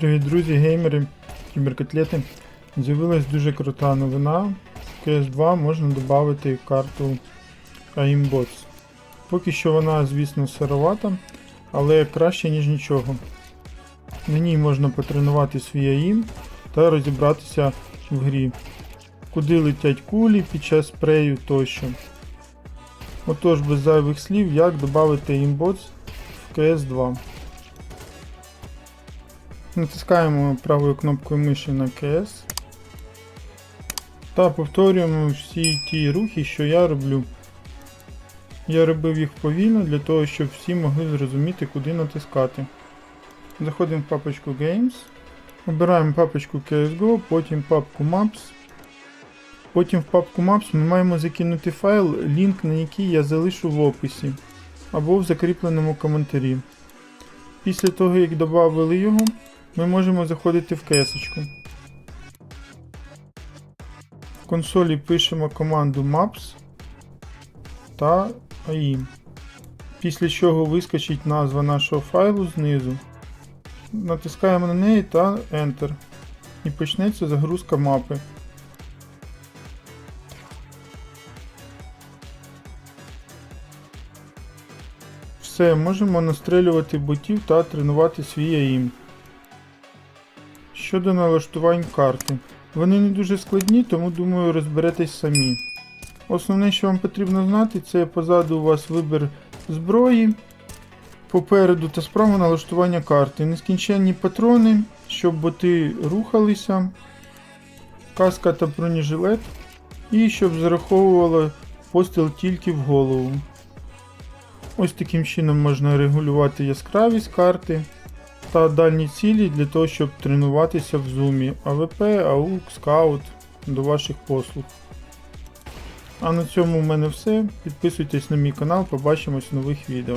Привіт, друзі, геймери, кіберкотлети. З'явилась дуже крута новина. В CS2 можна додати карту Aimbots. Поки що вона, звісно, сировата, але краще, ніж нічого. На ній можна потренувати свій аїм та розібратися в грі, куди летять кулі під час спрею тощо. Отож, без зайвих слів, як додати Aimbots в CS2. Натискаємо правою кнопкою миші на CS та повторюємо всі ті рухи, що я роблю. Я робив їх повільно для того, щоб всі могли зрозуміти, куди натискати. Заходимо в папочку Games, обираємо папочку CSGO, потім папку Maps. Потім в папку Maps ми маємо закинути файл, лінк на який я залишу в описі або в закріпленому коментарі. Після того, як додали його, ми можемо заходити в кесочку. В консолі пишемо команду maps та AIM. Після чого вискочить назва нашого файлу знизу. Натискаємо на неї та Enter. І почнеться загрузка мапи. Все, можемо настрелювати ботів та тренувати свій AIM. Щодо налаштувань карти. Вони не дуже складні, тому думаю розберетесь самі. Основне, що вам потрібно знати, це позаду у вас вибір зброї, попереду та справа налаштування карти, нескінченні патрони, щоб боти рухалися, каска та бронежилет, і щоб зараховувало постріл тільки в голову. Ось таким чином можна регулювати яскравість карти та дальні цілі для того, щоб тренуватися в зумі АВП, АУК, скаут до ваших послуг. А на цьому в мене все. Підписуйтесь на мій канал, побачимось в нових відео.